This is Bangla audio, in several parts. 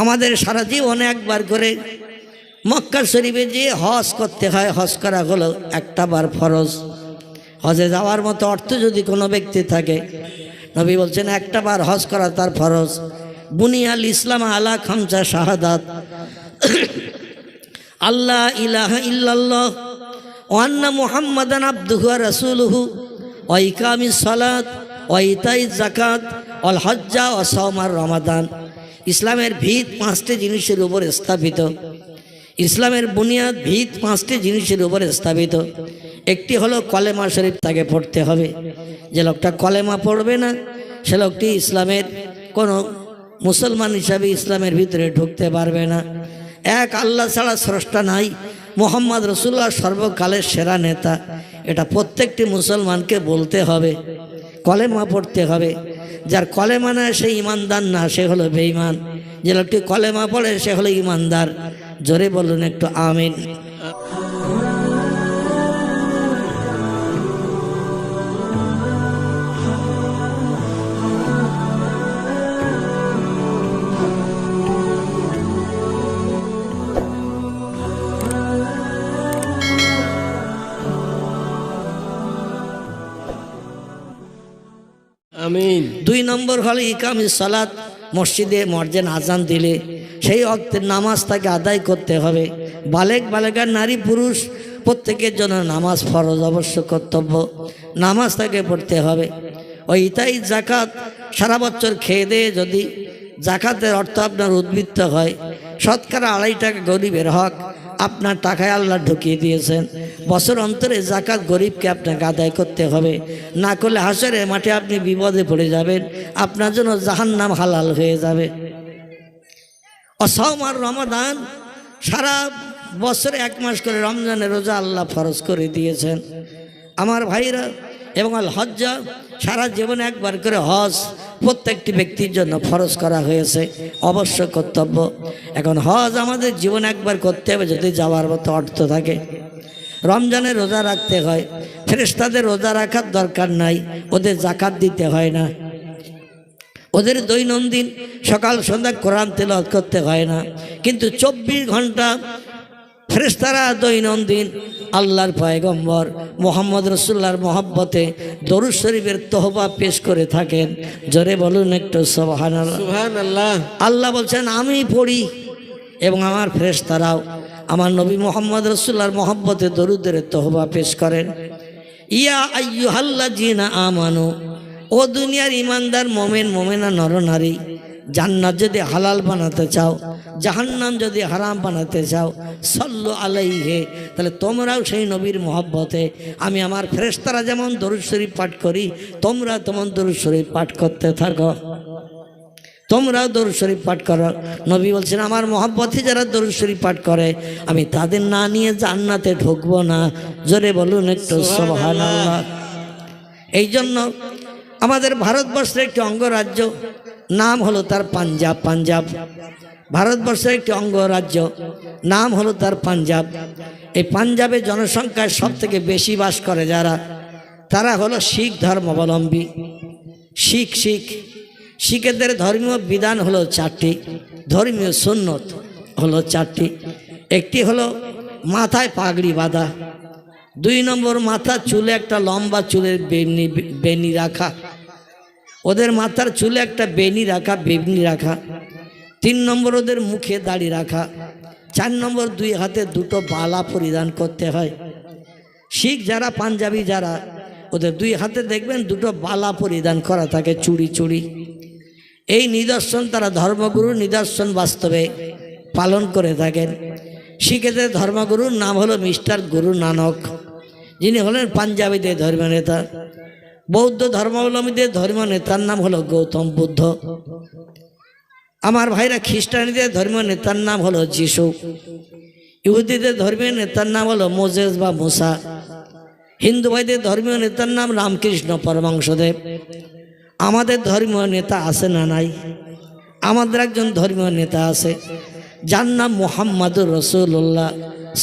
আমাদের সারা জীবনে একবার করে মক্কা শরীফে যে হজ করতে হয়, হজ করা হলো একটা বার ফরজ। হজে যাওয়ার মতো অর্থ যদি কোনো ব্যক্তি থাকে, নবী বলছেন, একটা বার হজ করা তার ফরজ। বুনিয়াল ইসলাম আলা খামচা শাহাদাত। আল্লাহ ইলাহা ইল্লাল্লাহ। ওয়ান্না মুহাম্মাদান আব্দুহু ওয়া রাসূলুহু। ওয়া ইকামিস সালাত। ওয়া ইতাইজ যাকাত। ওয়াল হজ্জা ওয়া সাওমার রমাদান। ইসলামের ভিত পাঁচটি জিনিসের উপর স্থাপিত। ইসলামের বুনিয়াদ ভিত পাঁচটি জিনিসের উপর স্থাপিত। একটি হলো কলেমা শরীফ, তাকে পড়তে হবে। যে লোকটা কলেমা পড়বে না, সে লোকটি ইসলামের কোনো মুসলমান হিসাবে ইসলামের ভিতরে ঢুকতে পারবে না। এক, আল্লাহ ছাড়া স্রষ্টা নাই। মোহাম্মদ রসুল্লাহ সর্বকালের সেরা নেতা। এটা প্রত্যেকটি মুসলমানকে বলতে হবে, কলেমা পড়তে হবে। যার কলেমা না সে ইমানদার না, সে হলো বেঈমান। যে লোকটি কলেমা পড়ে, সে হলো ইমানদার। জোরে বলুন একটু আমিন। দুই নম্বর হলো ইকামি সালাত, মসজিদে মর্জেন আজান দিলে। সেই অক্তের নামাজ তাকে আদায় করতে হবে। বালেক বালেকার নারী পুরুষ, প্রত্যেকের জন্য নামাজ ফরজ অবশ্য কর্তব্য। নামাজ তাকে পড়তে হবে। ওই ইতাই জাকাত সারা বছর খেয়ে দিয়ে যদি জাকাতের অর্থ আপনার উদ্বৃত্ত হয়, শতকরা আড়াই টাকা গরিবের হক। আপনার টাকায় আল্লাহ ঢুকিয়ে দিয়েছেন। বছর অন্তরে জাকাত গরিবকে আপনাকে আদায় করতে হবে। না করলে হাসরে মাঠে আপনি বিপদে পড়ে যাবেন। আপনার জন্য জাহান নাম হালাল হয়ে যাবে। অসম আর রমাদান সারা বছরে এক মাস করে রমজানের রোজা আল্লাহ ফরজ করে দিয়েছেন। আমার ভাইরা এবং আল হজ্জা সারা জীবনে একবার করে হজ প্রত্যেকটি ব্যক্তির জন্য ফরজ করা হয়েছে, অবশ্য কর্তব্য। এখন হজ আমাদের জীবনে একবার করতে হবে যদি যাওয়ার মতো অর্থ থাকে। রমজানে রোজা রাখতে হয় ফেরেস্তাদের রোজা রাখার দরকার নাই, ওদের জাকাত দিতে হয় না। ওদের দৈনন্দিন সকাল সন্ধ্যা কোরআন তেলাওয়াত করতে হয় না। কিন্তু চব্বিশ ঘণ্টা ফেরেস্তারা দৈনন্দিন আল্লাহর পয়গম্বর মোহাম্মদ রসুল্লাহর মহব্বতে দরুদ শরীফের তহবা পেশ করে থাকেন। জোরে বলুন একটু সবহান আল্লাহ আল্লাহ বলছেন আমি পড়ি এবং আমার ফেরেশতারাও আমার নবী মোহাম্মদ রসুল্লাহর মহব্বতে দরুদের তহবা পেশ করেন। ইয়া আইয়ুহাল্লা জিনা আমানু ও দুনিয়ার ইমানদার মোমেন মোমেনা নরনারী জান্নাত যদি হালাল বানাতে চাও জাহান্নাম যদি হারাম বানাতে চাও, সল্লু আলাইহে, তাহলে তোমরাও সেই নবীর মহব্বতে। আমি আমার ফেরেস্তারা যেমন দরুদ শরীফ পাঠ করি, তোমরা তেমন দরুদ শরীফ পাঠ করতে থাকো। তোমরাও দরুদ শরীফ পাঠ করো। নবী বলছেন, আমার মহব্বতে যারা দরুদ শরীফ পাঠ করে, আমি তাদের না নিয়ে জান্নাতে ঢুকবো না। জোরে বলুন একটু, সুবহানাল্লাহ। এই জন্য আমাদের ভারতবর্ষের একটি অঙ্গরাজ্য, নাম হলো তার পাঞ্জাব। পাঞ্জাব ভারতবর্ষের একটি অঙ্গরাজ্য নাম হলো তার পাঞ্জাব। এই পাঞ্জাবে জনসংখ্যায় সব থেকে বেশি বাস করে যারা, তারা হলো শিখ ধর্মাবলম্বী। শিখ শিখ। শিখেদের ধর্মীয় বিধান হলো চারটি, ধর্মীয় সুন্নত হলো চারটি। একটি হলো মাথায় পাগড়ি বাঁধা। দুই নম্বর মাথা চুলে একটা লম্বা চুলের বেনি বেনি রাখা। ওদের মাথার চুলে একটা বেনি রাখা, বেবনি রাখা। তিন নম্বর ওদের মুখে দাড়ি রাখা, চার নম্বর দুই হাতে দুটো বালা পরিধান করতে হয়। শিখ যারা, পাঞ্জাবি যারা, ওদের দুই হাতে দেখবেন দুটো বালা পরিধান করা থাকে চুড়ি চুড়ি এই নিদর্শন তারা ধর্মগুরুর নিদর্শন বাস্তবে পালন করে থাকেন। শিখেদের ধর্মগুরুর নাম হলো মিস্টার গুরু নানক, যিনি হলেন পাঞ্জাবিদের ধর্ম নেতা। বৌদ্ধ ধর্মাবলম্বীদের ধর্ম নেতার নাম হলো গৌতম বুদ্ধ। আমার ভাইরা খ্রিস্টানদের ধর্মীয় নেতার নাম হলো যিশু। ইহুদিদের ধর্মীয় নেতার নাম হলো মোজেস বা মোসা। হিন্দু ভাইদের ধর্মীয় নেতার নাম রামকৃষ্ণ পরমাংশদেব আমাদের ধর্মীয় নেতা আছে না নাই? আমাদের একজন ধর্মীয় নেতা আছে, যার নাম মোহাম্মদুর রসুল্লাহ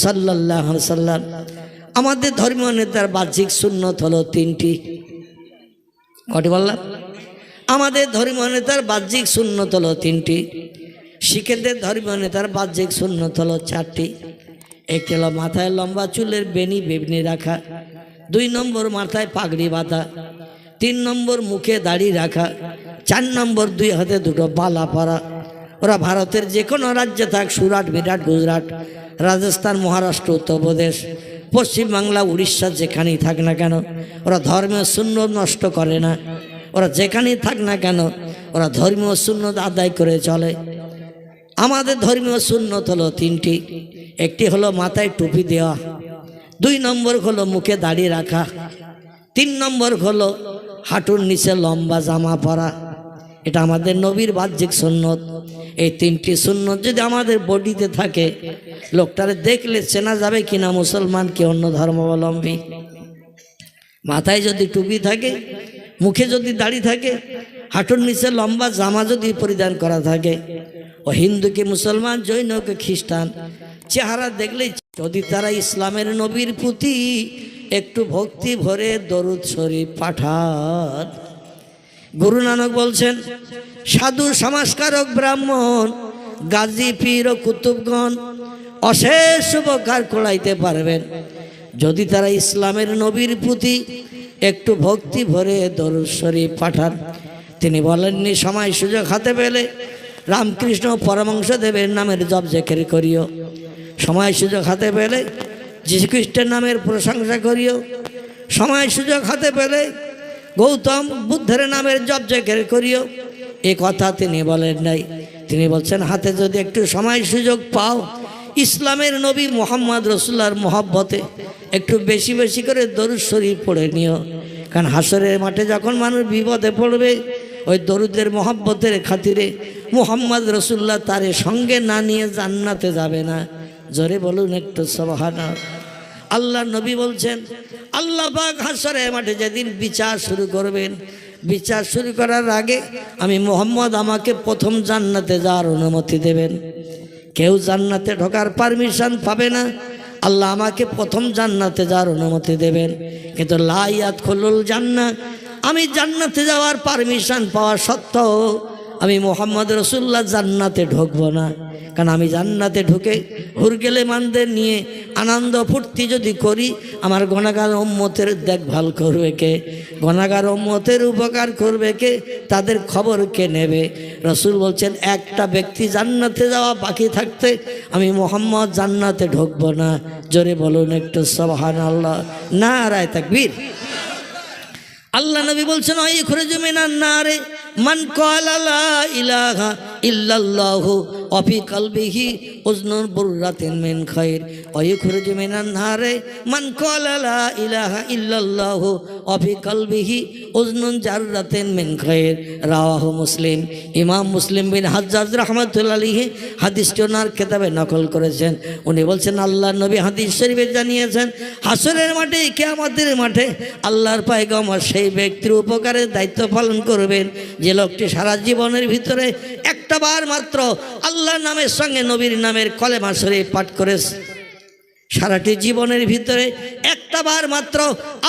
সাল্লাহ সাল্লাম। আমাদের ধর্মীয় নেতার বাহ্যিক সুন্নত হলো তিনটি। কটি বললাম? আমাদের ধর্মীয় নেতার বাহ্যিক সুন্নত হলো তিনটি। শিখেদের ধর্মীয় নেতার বাহ্যিক সুন্নত হলো চারটি। একটি হলো মাথায় লম্বা চুলের বেনি বেবনি রাখা। দুই নম্বর মাথায় পাগড়ি বাঁধা। তিন নম্বর মুখে দাড়ি রাখা। চার নম্বর দুই হাতে দুটো বালা পরা। ওরা ভারতের যে কোনো রাজ্যে থাক, সুরাট, বিরাট, গুজরাট, রাজস্থান, মহারাষ্ট্র, উত্তরপ্রদেশ, পশ্চিমবাংলা, উড়িষ্যা যেখানেই থাক না কেন, ওরা ধর্মের শূন্য নষ্ট করে না। ওরা যেখানেই থাক না কেন, ওরা ধর্মীয় শূন্য আদায় করে চলে। আমাদের ধর্মীয় সুন্নত হলো তিনটি। একটি হলো মাথায় টুপি দেওয়া, দুই নম্বর হলো মুখে দাড়ি রাখা, তিন নম্বর হলো হাঁটুর নিচে লম্বা জামা পরা। এটা আমাদের নবীর বাহ্যিক সুন্নত। এই তিনটি সুন্নত যদি আমাদের বডিতে থাকে, লোকটারে দেখলে চেনা যাবে কিনা মুসলমান কি অন্য ধর্মাবলম্বী। মাথায় যদি টুপি থাকে মুখে যদি দাড়ি থাকে, হাঁটুর নিচে লম্বা জামা যদি পরিধান করা থাকে। ও হিন্দুকে, মুসলমান, জৈনকে, খ্রিস্টান, চেহারা দেখলেই যদি তারা ইসলামের নবীর প্রতি একটু ভক্তি ভরে দরুদ শরীফ পাঠান। গুরু নানক বলছেন, সাধু সমাজকারক ব্রাহ্মণ, গাজী, পীর ও কুতুবগণ অশেষ উপকার কোলাইতে পারবেন। যদি তারা ইসলামের নবীর প্রতি একটু ভক্তি ভরে দরুদ শরীফ পাঠান। তিনি বলেননি, সময় সুযোগ হাতে পেলে রামকৃষ্ণ পরমাংশ দেবের নামের জব জেকের করিও। সময় সুযোগ হাতে পেলে যীশুখ্রিস্টের নামের প্রশংসা করিও। সময় সুযোগ হাতে পেলে গৌতম বুদ্ধের নামের জব জেকের করিও। এ কথা তিনি বলেন নাই। তিনি বলছেন, হাতে যদি একটু সময় সুযোগ পাও ইসলামের নবী মোহাম্মদ রসুল্লার মোহাব্বতে একটু বেশি বেশি করে দরুদ শরীফ পড়ে নিও। কারণ হাসরের মাঠে যখন মানুষ বিপদে পড়বে, ওই দরুদের মোহাব্বতের খাতিরে মোহাম্মদ রসুল্লাহ তারে সঙ্গে না নিয়ে জান্নাতে যাবে না। জোরে বলুন একটু সবহানা আল্লাহ নবী বলছেন, আল্লাহ পাক হাসরের মাঠে যেদিন বিচার শুরু করবেন, বিচার শুরু করার আগে আমি মোহাম্মদ আমাকে প্রথম জান্নাতে যাওয়ার অনুমতি দেবেন। কেউ জান্নাতে ঢোকার পারমিশন পাবে না। আল্লাহ আমাকে প্রথম জান্নাতে যাওয়ার অনুমতি দেবেন। কিন্তু লাইয়াত খুলুল জান্না আমি জান্নাতে যাওয়ার পারমিশন পাওয়া সত্ত্বেও আমি মোহাম্মদ রসুল্লাহ জান্নাতে ঢুকব না। কারণ আমি জান্নাতে ঢুকে হুরগেলে মানদের নিয়ে আনন্দ ফুর্তি যদি করি, আমার গণাগার উম্মতের দেখভাল করবে কে? গণাগার উম্মতের উপকার করবে কে? তাদের খবর কে নেবে? রসুল বলছেন, একটা ব্যক্তি জান্নাতে যাওয়া বাকি থাকতে আমি মোহাম্মদ জান্নাতে ঢুকবো না। জোরে বলুন একটু সবহান আল্লাহ না রায় তাকবীর। আল্লাহ নবী বলছেন ওই খুরজু না নারে মান কলা ইলাহা ইল্লাল্লাহু, অফি কলবিহি উজনুন বুররাতিন মিন খায়র ওই খুরজু মিনান নারে মান ক্বালা লা ইলাহা ইল্লাল্লাহু, অফি কলবিহি উজনুন জাররাতিন মিন খায়র রাওয়াহু মুসলিম। ইমাম মুসলিম বিন হাজ্জাজ রাহমাতুল্লাহ আলাইহি হাদিসটি ওনার কিতাবে নকল করেছেন। উনি বলছেন, আল্লাহ নবী হাদিস শরীফে জানিয়েছেন, হাসরের মাঠে, কিয়ামতের মাঠে আল্লাহর পায়গম্বর সেই ব্যক্তির উপকারের দায়িত্ব পালন করবেন। যে লোকটি সারা জীবনের ভিতরে একটা বার মাত্র আল্লাহ নামের সঙ্গে নবীর নামের কলেমা শরীফ পাঠ করেছে। সারাটি জীবনের ভিতরে একটা বার মাত্র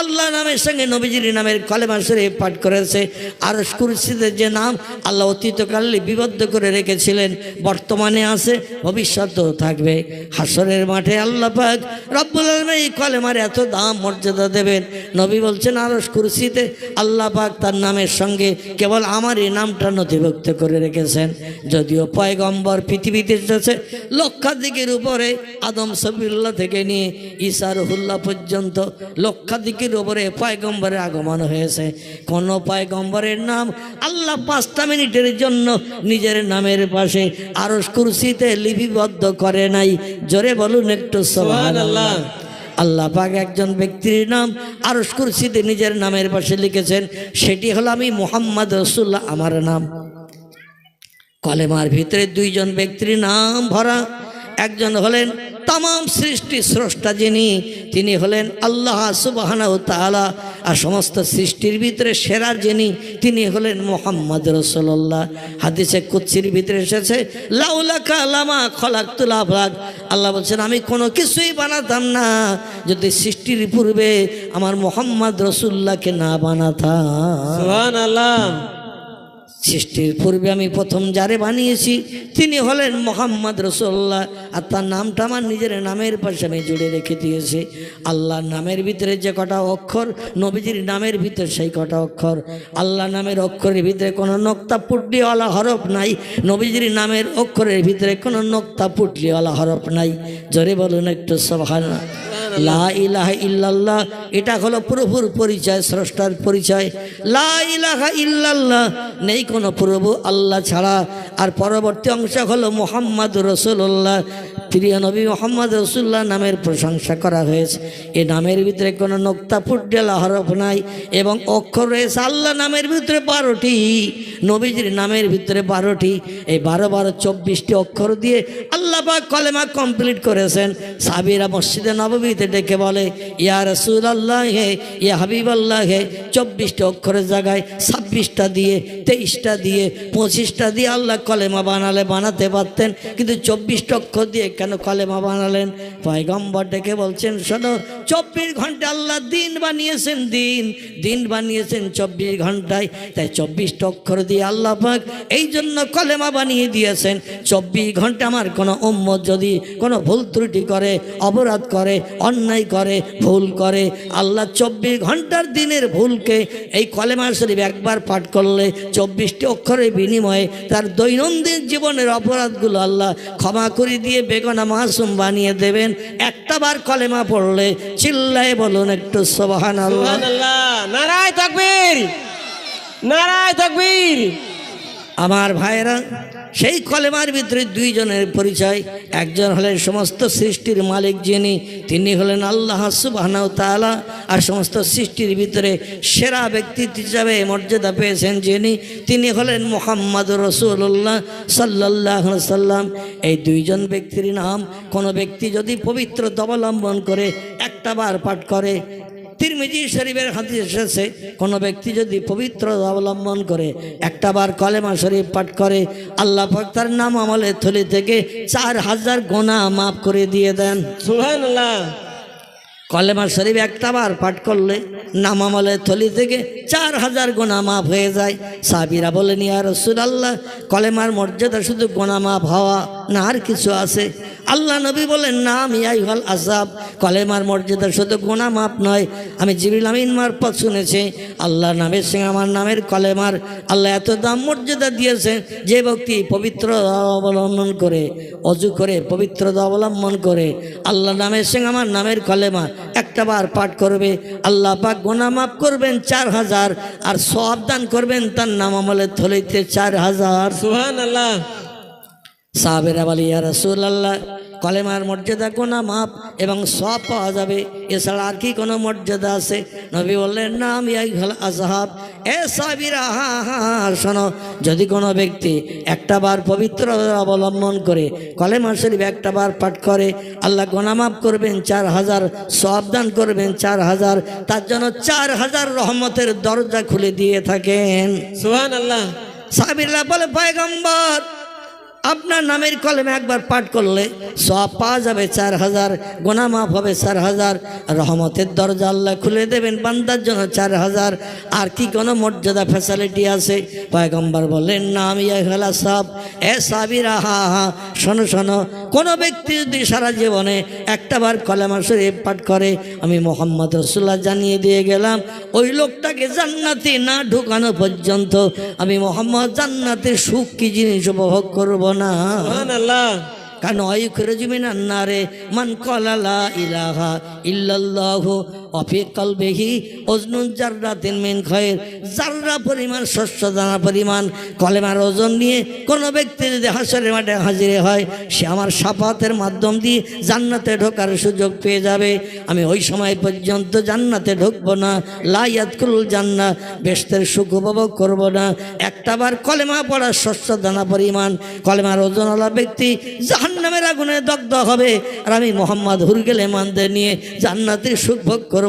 আল্লাহ নামের সঙ্গে নবীজির নামের কলেমা শরীফ পাঠ করেছে। আর কুরসিদের যে নাম আল্লাহ অতীতকালে বিবদ্ধ করে রেখেছিলেন, বর্তমানে আছে, ভবিষ্যতেও থাকবে। হাসরের মাঠে আল্লাহ পাক রব্বুল এই কলেমার এত দাম মর্যাদা দেবেন। নবী বলছেন আরস কুরসিতে আল্লাহ পাক তার নামের সঙ্গে কেবল আমার এই নামটা নথিভুক্ত করে রেখেছেন। যদিও পয়গম্বর পৃথিবীতে এসেছে, লক্ষাধিকের উপরে আদম সবিল্লা থেকে নিয়ে ঈসা রহুল্লাহ পর্যন্ত লক্ষাধিকের উপরে পয়গম্বরের আগমন হয়েছে। কোন পয়গম্বরের নাম আল্লাহ পাঁচটা মিনিটের জন্য নিজের নামের পাশে আরস কুরসিতে লিপিবদ্ধ করে নাই। জোরে বলুন একটু সোহান আল্লাহ আল্লাহ পাক একজন ব্যক্তির নাম আরস কুরসিতে নিজের নামের পাশে লিখেছেন, সেটি হলো আমি মোহাম্মদ রসুল্লাহ আমার নাম। কলেমার ভিতরে দুইজন ব্যক্তির নাম ভরা। একজন হলেন তাম সৃষ্টি স্রষ্টা যিনি, তিনি হলেন আল্লাহ সুবাহানা তাআলা। আর সমস্ত সৃষ্টির ভিতরে সেরা যিনি, তিনি হলেন মোহাম্মদ রসোল্লাহ হাদিসে কুচ্ছির ভিতরে এসেছে, লাউলাকা লামা খলাকুল আফলাক আল্লাহ বলছেন, আমি কোনো কিছুই বানাতাম না। যদি সৃষ্টির পূর্বে আমার মোহাম্মদ রসুল্লাহকে না বানাতাম। আল্লাহ সৃষ্টির পূর্বে আমি প্রথম যারে বানিয়েছি, তিনি হলেন মোহাম্মদ রসোল্লাহ আর তার নামটা আমার নিজের নামের পাশে আমি জুড়ে রেখে দিয়েছি। আল্লাহর নামের ভিতরে যে কটা অক্ষর, নবীজির নামের ভিতরে সেই কটা অক্ষর। আল্লাহ নামের অক্ষরের ভিতরে কোনো নক্তা পুটলিওয়ালা হরফ নাই। নবীজির নামের অক্ষরের ভিতরে কোনো নক্তা পুটলিওয়ালা হরফ নাই। জোরে বলুন একটু সভান লা ইলাহা ইল্লাল্লাহ। এটা হলো প্রভুর পরিচয় স্রষ্টার পরিচয়। লা ইলাহা ইল্লাল্লাহ। নেই কোনো প্রভু আল্লাহ ছাড়া। আর পরবর্তী অংশ হলো মোহাম্মদ রসুল্লাহ প্রিয় নবী মোহাম্মদ রসুল্লাহ নামের প্রশংসা করা হয়েছে। এই নামের ভিতরে কোনো নোক্তা ফুটডেলা হরফ নাই। এবং অক্ষর রয়েছে আল্লাহ নামের ভিতরে বারোটি। নবীজির নামের ভিতরে বারোটি। এই বারো বারো চব্বিশটি অক্ষর দিয়ে আল্লাহ পাক কলেমা কমপ্লিট করেছেন। সাবিরা মসজিদে নবমীতে ডেকে বলে, ইয়া রসুল আল্লাহ হে ইয়া হাবিব আল্লাহ হে চব্বিশটি অক্ষরের জায়গায় ছাব্বিশটা দিয়ে, তেইশটা দিয়ে, পঁচিশটা দিয়ে আল্লাহ কলেমা বানালে বানাতে পারতেন, কিন্তু চব্বিশটা অক্ষর দিয়ে কেন কলেমা বানালেন? পয়গম্বর ডেকে বলছেন, শোনো, চব্বিশ ঘণ্টা আল্লাহ দিন বানিয়েছেন দিন দিন বানিয়েছেন চব্বিশ ঘন্টায়, তাই চব্বিশটা অক্ষর দিয়ে আল্লাহ পাক এই জন্য কলেমা বানিয়ে দিয়েছেন। চব্বিশ ঘণ্টা আমার কোনো উম্মত যদি কোনো ভুল ত্রুটি করে, অপরাধ করে অন্যায় করে ভুল করে আল্লাহ চব্বিশ ঘণ্টার দিনের ভুলকে এই কলেমা শরীফ একবার পাঠ করলে চব্বিশটি অক্ষরের বিনিময়ে তার দৈনন্দিন জীবনের অপরাধগুলো আল্লাহ ক্ষমা করে দিয়ে বেগনা মাসুম বানিয়ে দেবেন। একটা বার কলেমা পড়লে চিল্লায় বলুন একটু সোবাহান আল্লাহ নারায় তাকবীর। নারায় তাকবীর। আমার ভাইয়েরা সেই কলেমার ভিতরে দুইজনের পরিচয়। একজন হলেন সমস্ত সৃষ্টির মালিক যিনি, তিনি হলেন আল্লাহ সুবাহনাউ তাআলা। আর সমস্ত সৃষ্টির ভিতরে সেরা ব্যক্তিত্ব হিসাবে মর্যাদা পেয়েছেন যিনি, তিনি হলেন মোহাম্মদ রসুল্লাহ সাল্লাহ সাল্লাম। এই দুইজন ব্যক্তির নাম, কোনো ব্যক্তি যদি পবিত্রতা অবলম্বন করে একটা বার পাঠ করে তিরমিজি শরীফের হাদিস এসেছে কোনো ব্যক্তি যদি পবিত্র অবলম্বন করে একটা বার কলেমা শরীফ পাঠ করে আল্লাহ পাক তার নাম আমলে থলি থেকে চার হাজার গোনা মাফ করে দিয়ে দেন। সুবহানাল্লাহ। কলেমা শরীফ একটা বার পাঠ করলে নাম আমলে থলি থেকে চার হাজার গোনা মাফ হয়ে যায়। সাবিরা বলেন ইয়া রসুল আল্লাহ কলেমার মর্যাদা শুধু গোনা মাফ হওয়া না আর কিছু আছে? আল্লাহ নবী বলেন, না, আমি আইহল আসাব কলেমার মর্যাদা শুধু গোনা মাপ নয়। আমি জিবিল আমিন মারফত শুনেছি। আল্লাহ নামের সঙ্গে আমার নামের কলেমার। আল্লাহ এত দাম মর্যাদা দিয়েছেন যে ব্যক্তি পবিত্র অবলম্বন করে, অজু করে, পবিত্রতা অবলম্বন করে আল্লাহ নামের সঙ্গে আমার নামের কলেমা একটা বার পাঠ করবে। আল্লাহ পাক গোনা মাপ করবেন চার হাজার, আর সব দান করবেন তার নাম আমলের থলিতে চার হাজার। সুবহানাল্লাহ। সাহাবেরা বলি ইয়া রসুল আল্লাহ কলেমার মর্যাদা কোনা মাপ এবং সব পাওয়া যাবে। এছাড়া আর কি কোনো মর্যাদা আছে? নবী বললেন না আমি আজহাব এ সাবিরা হা হা শোনো যদি কোনো ব্যক্তি একটা বার পবিত্র অবলম্বন করে কলেমা শরীফ একটা বার পাঠ করে আল্লাহ গোনামাপ করবেন চার হাজার সব দান করবেন চার হাজার তার জন্য চার হাজার রহমতের দরজা খুলে দিয়ে থাকেন। সুবহানাল্লাহ। সাবিল্লা বলে পয়গম্বর আপনার নামের কলমে একবার পাঠ করলে সব পাওয়া যাবে চার হাজার, গোনা মাফ হবে চার হাজার, রহমতের দরজা আল্লাহ খুলে দেবেন, বান্দার জন্য চার হাজার। আর কি কোনো মর্যাদা ফ্যাসিলিটি আছে? পয়গম্বর বললেন, না আমি হেলা সব, এ সাবিরা, হা হা, শোনো শোনো, কোনো ব্যক্তি যদি সারা জীবনে একটাবার কলেমা শরীফ পাঠ করে, আমি মোহাম্মদ রসুল্লাহ জানিয়ে দিয়ে গেলাম, ওই লোকটাকে জান্নাতে না ঢুকানো পর্যন্ত আমি মোহাম্মদ জান্নাতের সুখ কি জিনিস উপভোগ করব না। কারণ অয়ুখরজমিনা নারে মান কলালা ইলাহা ইল্লাল্লাহু অফি কলবেহি অজনুন জাররাতিন মিন খয়ের। জাররা পরিমাণ, শস্য দানা পরিমাণ, কলেমার ওজন নিয়ে কোনো ব্যক্তি যদি হাসরের মাঠে হাজিরে হয়, সে আমার সাফাতের মাধ্যম দিয়ে জান্নাতে ঢোকার সুযোগ পেয়ে যাবে। আমি ওই সময় পর্যন্ত জান্নাতে ঢুকবো না লাইয়াতকুল জান্না বেস্তের সুখ উপভোগ করব না। একটাবার কলেমা পড়ার শস্য দানা পরিমাণ, কলেমার ওজন ওজনওয়ালা ব্যক্তি জাহান্নামের আগুনে দগ্ধ হবে। আর আমি মোহাম্মদ হুরগেলে মানদের নিয়ে জান্নাতের সুখ ভোগ করব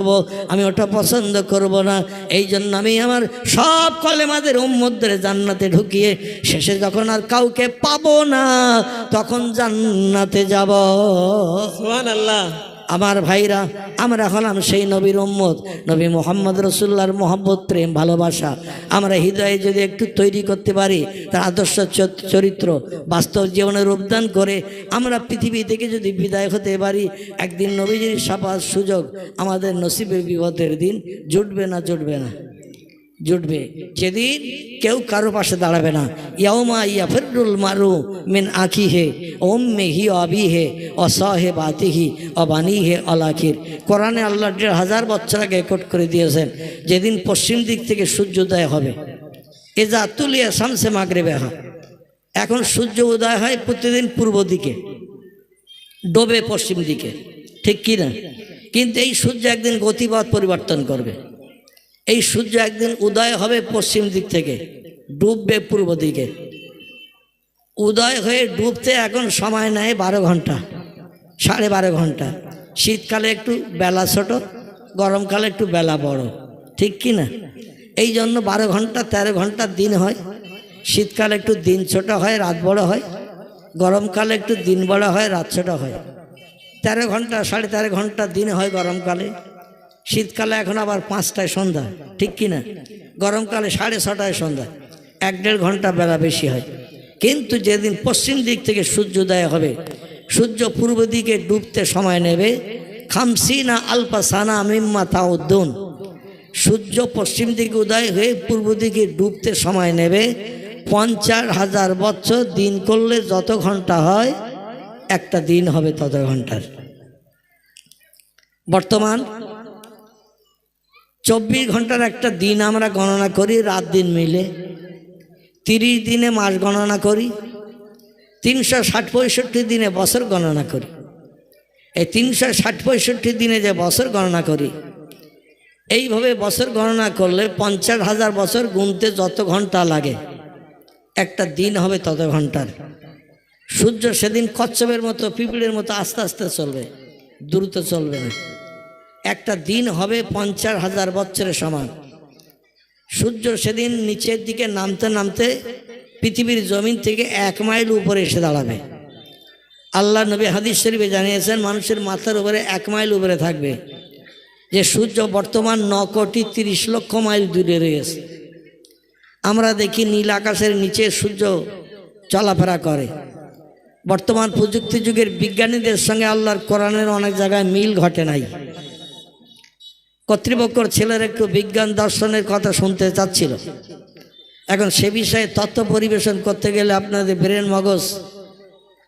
আমি ওটা পছন্দ করব না। এই জন্য আমি আমার সব কলেমাদের উম্মদের জান্নাতে ঢুকিয়ে শেষে যখন আর কাউকে পাবো না, তখন জান্নাতে যাব। সুবহানাল্লাহ। আমার ভাইরা, আমরা হলাম সেই নবীর উম্মত। নবী মোহাম্মদ রসুল্লার মোহাম্মদ প্রেম, ভালোবাসা। আমরা হৃদয়ে যদি একটু তৈরি করতে পারি, তার আদর্শ চরিত্র বাস্তব জীবনে রূপদান করে আমরা পৃথিবী থেকে যদি বিদায় হতে পারি, একদিন নবীজির সাপার সুযোগ আমাদের নসিবে বিপদের দিন জুটবে না জুটবে না। জুটবে। যেদিন কেউ কারও পাশে দাঁড়াবে না। ইয়াউমা ইয়াফিরুল মারু মিন আখি হে ওম মে হি অবি হে অসহে বাতিহি অবানি হে অলাখির কোরআনে আল্লাহ হাজার বছর আগে কোট করে দিয়েছেন, যেদিন পশ্চিম দিক থেকে সূর্যোদয় হবে। এজা তুলিয়া শামসে মাগরে বেহা এখন সূর্য উদয় হয় প্রতিদিন পূর্ব দিকে, ডোবে পশ্চিম দিকে। ঠিক কি না কিন্তু এই সূর্য একদিন গতিপথ পরিবর্তন করবে। এই সূর্য একদিন উদয় হবে পশ্চিম দিক থেকে, ডুববে পূর্ব দিকে। উদয় হয়ে ডুবতে এখন সময় নেয় বারো ঘণ্টা, সাড়ে বারো ঘণ্টা। শীতকালে একটু বেলা ছোট, গরমকালে একটু বেলা বড়, ঠিক কি না? এই জন্য বারো ঘণ্টা, তেরো ঘণ্টা দিন হয়। শীতকালে একটু দিন ছোট হয়, রাত বড় হয়। গরমকালে একটু দিন বড় হয়, রাত ছোট হয়। তেরো ঘণ্টা, সাড়ে তেরো ঘণ্টা দিন হয় গরমকালে। শীতকালে এখন আবার পাঁচটায় সন্ধ্যা, ঠিক কি না গরমকালে সাড়ে ছটায় সন্ধ্যা, এক দেড় ঘণ্টা বেলা বেশি হয়। কিন্তু যেদিন পশ্চিম দিক থেকে সূর্যোদয় হবে, সূর্য পূর্ব দিকে ডুবতে সময় নেবে, খামসিনা আলপা সানা মিম্মা তাউদ্দুন সূর্য পশ্চিম দিকে উদয় হয়ে পূর্ব দিকে ডুবতে সময় নেবে, পঞ্চাশ হাজার বছর দিন করলে যত ঘণ্টা হয়, একটা দিন হবে তত ঘণ্টার। বর্তমান চব্বিশ ঘণ্টার একটা দিন আমরা গণনা করি, রাত দিন মিলে। তিরিশ দিনে মাস গণনা করি, তিনশো ষাট পঁয়ষট্টি দিনে বছর গণনা করি। এই তিনশো ষাট পঁয়ষট্টি দিনে যে বছর গণনা করি, এইভাবে বছর গণনা করলে পঞ্চাশ হাজার বছর গুনতে যত ঘণ্টা লাগে, একটা দিন হবে তত ঘণ্টার। সূর্য সেদিন কচ্ছপের মতো, পিঁপড়ের মতো আস্তে আস্তে চলবে, দ্রুত চলবে না। একটা দিন হবে পঞ্চাশ হাজার বছরের সমান। সূর্য সেদিন নিচের দিকে নামতে নামতে পৃথিবীর জমিন থেকে এক মাইল উপরে এসে দাঁড়াবে। আল্লাহ নবী হাদিস শরীফে জানিয়েছেন, মানুষের মাথার উপরে এক মাইল উপরে থাকবে। যে সূর্য বর্তমান ন কোটি তিরিশ লক্ষ মাইল দূরে রয়েছে আমরা দেখি নীল আকাশের নিচে সূর্য চলাফেরা করে। বর্তমান প্রযুক্তি যুগের বিজ্ঞানীদের সঙ্গে আল্লাহর কোরআনের অনেক জায়গায় মিল ঘটে নাই। কর্তৃপক্ষর ছেলের একটু বিজ্ঞান দর্শনের কথা শুনতে চাচ্ছিল। এখন সে বিষয়ে তথ্য পরিবেশন করতে গেলে আপনাদের ব্রেন মগজ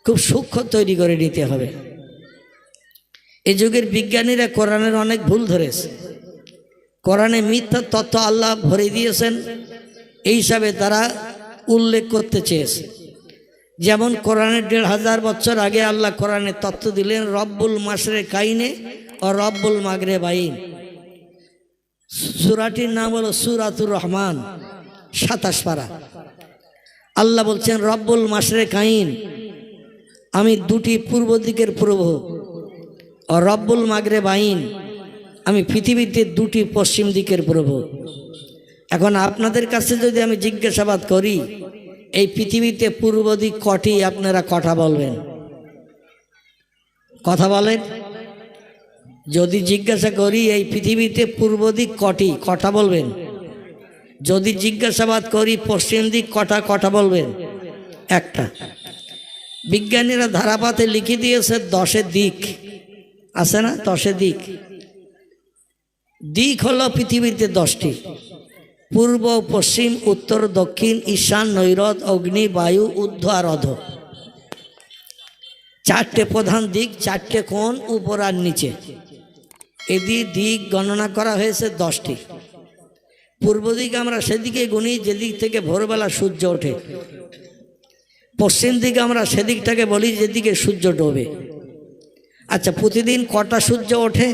খুব সূক্ষ্ম তৈরি করে নিতে হবে। এই যুগের বিজ্ঞানীরা কোরআনের অনেক ভুল ধরেছে। কোরআনে মিথ্যা তথ্য আল্লাহ ভরে দিয়েছেন, এই হিসাবে তারা উল্লেখ করতে চেয়েছে। যেমন কোরআনের দেড় হাজার বছর আগে আল্লাহ কোরআনের তথ্য দিলেন, রব্বুল মাসরে কাইনে ও রব্বুল মাগরে বাইন সুরাটির নাম হলো সুরাতুর রহমান, সাতাশ পারা। আল্লাহ বলছেন, রব্বুল মাসরে কাইন, আমি দুটি পূর্ব দিকের প্রভু ও রব্বুল মাগরে বাইন আমি পৃথিবীতে দুটি পশ্চিম দিকের প্রভু এখন আপনাদের কাছে যদি আমি জিজ্ঞাসাবাদ করি, এই পৃথিবীতে পূর্ব দিক কটি আপনারা কথা বলবেন? কথা বলেন। যদি জিজ্ঞাসা করি, এই পৃথিবীতে পূর্ব দিক কটি? কথা বলবেন? যদি জিজ্ঞাসাবাদ করি, পশ্চিম দিক কটা? কথা বলবেন? একটা। বিজ্ঞানীরা ধারাপাতে লিখে দিয়েছে দশের দিক। আছে না? দশের দিক। দিক হলো পৃথিবীতে দশটি। পূর্ব, পশ্চিম, উত্তর, দক্ষিণ, ঈশান নৈরত অগ্নি, বায়ু উদ্ধ আর অধ। চারটে প্রধান দিক, চারটে কোণ, উপর আর নিচে। এদি দিক গণনা করা হয়েছে দশটি। পূর্ব দিকে আমরা সেদিকে গুনি, যেদিক থেকে ভোরবেলা সূর্য ওঠে। পশ্চিম দিকে আমরা সেদিকটাকে বলি, যেদিকে সূর্য ডোবে। আচ্ছা প্রতিদিন কটা সূর্য ওঠে?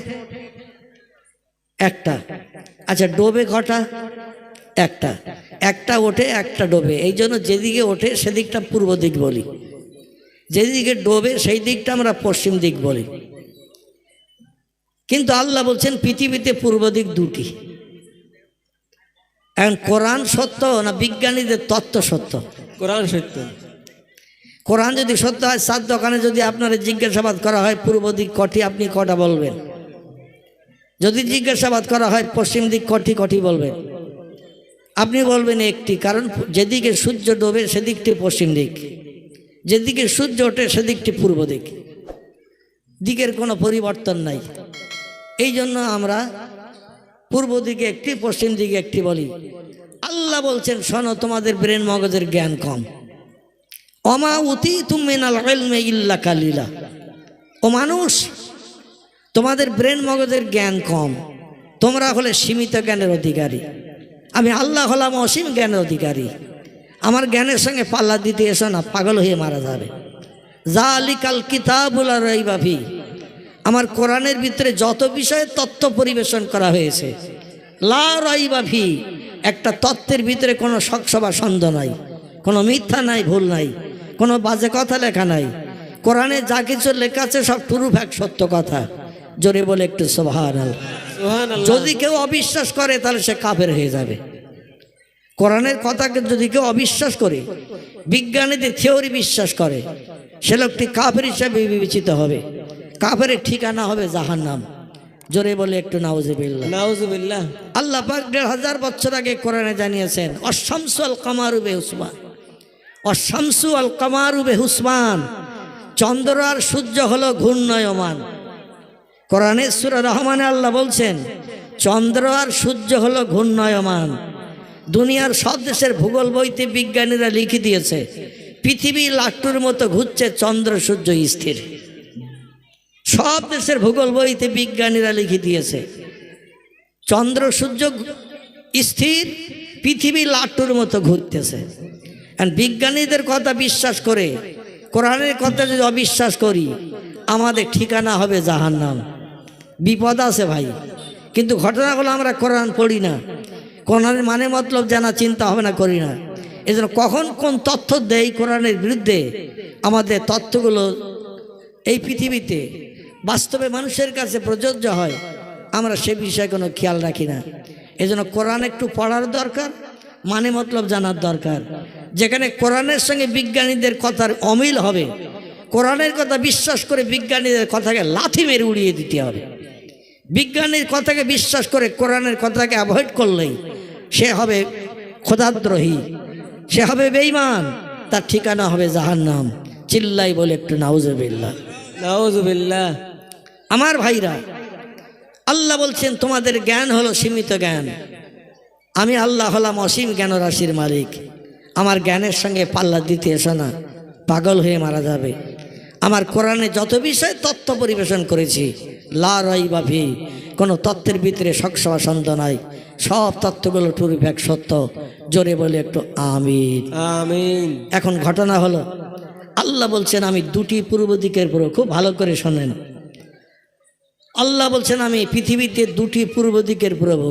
একটা। আচ্ছা ডোবে কটা? একটা। একটা ওঠে, একটা ডোবে। এই জন্য যেদিকে ওঠে, সেদিকটা পূর্ব দিক বলি। যেদিকে ডোবে, সেই দিকটা আমরা পশ্চিম দিক বলি। কিন্তু আল্লাহ বলছেন পৃথিবীতে পূর্ব দিক দুটি। এখন কোরআন সত্য না বিজ্ঞানীদের তত্ত্ব সত্য? কোরআন সত্য। কোরআন যদি সত্য হয় সাত দোকানে যদি আপনার জিজ্ঞাসাবাদ করা হয় পূর্ব দিক কটি আপনি কটা বলবেন? যদি জিজ্ঞাসাবাদ করা হয় পশ্চিম দিক কটি কটি বলবেন? আপনি বলবেন একটি কারণ যেদিকে সূর্য ডোবে সেদিকটি পশ্চিম দিক। যেদিকে সূর্য ওঠে সেদিকটি পূর্ব দিক। দিকের কোনো পরিবর্তন নাই। এই জন্য আমরা পূর্ব দিকে একটি, পশ্চিম দিকে একটি বলি। আল্লাহ বলছেন, শোনো, তোমাদের ব্রেন মগজের জ্ঞান কম। অমা উতি তুমিনাল ইল্লা কালিলা। ও মানুষ, তোমাদের ব্রেন মগজের জ্ঞান কম। তোমরা হলে সীমিত জ্ঞানের অধিকারী। আমি আল্লাহ হলাম অসীম জ্ঞানের অধিকারী। আমার জ্ঞানের সঙ্গে পাল্লা দিতে এসো না, পাগল হয়ে মারা যাবে। যা আলিকাল কিতাবুল রইবাভি আমার কোরআনের ভিতরে যত বিষয়ে তথ্য পরিবেশন করা হয়েছে লা একটা তত্ত্বের ভিতরে কোনো শকসভা সন্দেহ নাই কোনো মিথ্যা নাই ভুল নাই কোনো বাজে কথা লেখা নাই। কোরআনে যা কিছু লেখা আছে সব টুরু ফ্যাক সত্য কথা। জোরে বলে একটু সুহান যদি কেউ অবিশ্বাস করে তাহলে সে কাফের হয়ে যাবে। কোরআনের কথাকে যদি কেউ অবিশ্বাস করে বিজ্ঞানীদের থিওরি বিশ্বাস করে সে লোকটি কাফের হিসাবে বিবেচিত হবে। কাফের ঠিকানা হবে জাহান নাম জোরে বলে একটু নাউজিবিল্লা নাউজুবিল্লাহ। আল্লাহ পাক দেড় হাজার বছর আগে কোরআনে জানিয়েছেন অশামসু আল কামারুবে হুসমান অশামসু আল কামারুবে হুসমান চন্দ্র আর সূর্য হলো ঘূর্ণয়মান। কোরআনে সুরা রহমানে আল্লাহ বলছেন চন্দ্র আর সূর্য হলো ঘূর্ণয়মান। দুনিয়ার সব দেশের ভূগোল বইতে বিজ্ঞানীরা লিখে দিয়েছে পৃথিবী লাট্টুর মতো ঘুরছে চন্দ্র সূর্য স্থির। সব দেশের ভূগোল বইতে বিজ্ঞানীরা লিখে দিয়েছে। চন্দ্র, সূর্য স্থির, পৃথিবী লাট্টুর মতো ঘুরতেছে। বিজ্ঞানীদের কথা বিশ্বাস করে, কোরআনের কথা যদি অবিশ্বাস করি, আমাদের ঠিকানা হবে জাহান্নাম। বিপদ আছে ভাই, কিন্তু ঘটনাগুলো আমরা কোরআন পড়ি না। কোরআনের মানে মতলব জানা, চিন্তা হবে না করি না। এজন্য কখন কোন তথ্য দেয় কোরআনের বিরুদ্ধে, আমাদের তথ্যগুলো এই পৃথিবীতে বাস্তবে মানুষের কাছে প্রযোজ্য হয়, আমরা সে বিষয়ে কোনো খেয়াল রাখি না। এজন্য কোরআন একটু পড়ার দরকার মানে মতলব জানার দরকার। যেখানে কোরআনের সঙ্গে বিজ্ঞানীদের কথার অমিল হবে, কোরআনের কথা বিশ্বাস করে বিজ্ঞানীদের কথাকে লাথি মেরে উড়িয়ে দিতে হবে। বিজ্ঞানীর কথাকে বিশ্বাস করে কোরআনের কথাকে অ্যাভয়েড করলেই সে হবে খোদাদ্রোহী সে হবে বেঈমান, তার ঠিকানা হবে জাহান্নাম। চিল্লাই বলে একটু নাউজবিল্লা নাউজুবিল্লাহ। আমার ভাইরা আল্লাহ বলছেন তোমাদের জ্ঞান হলো সীমিত জ্ঞান। আমি আল্লাহ হলাম অসীম জ্ঞান রাশির মালিক। আমার জ্ঞানের সঙ্গে পাল্লা দিতে এসো না পাগল হয়ে মারা যাবে। আমার কোরআনে যত বিষয়ে তথ্য পরিবেশন করেছি লা রই বা ভি কোনো তত্ত্বের ভিতরে সকসভা সন্দেহ নাই। সব তত্ত্বগুলো টুরিফ্যাক সত্য। জোরে বলে একটু আমির আমিন। এখন ঘটনা হলো আল্লাহ বলছেন আমি দুটি পূর্ব দিকের প্রভু খুব ভালো করে শোনেন। আল্লাহ বলছেন আমি পৃথিবীতে দুটি পূর্ব দিকের প্রভু।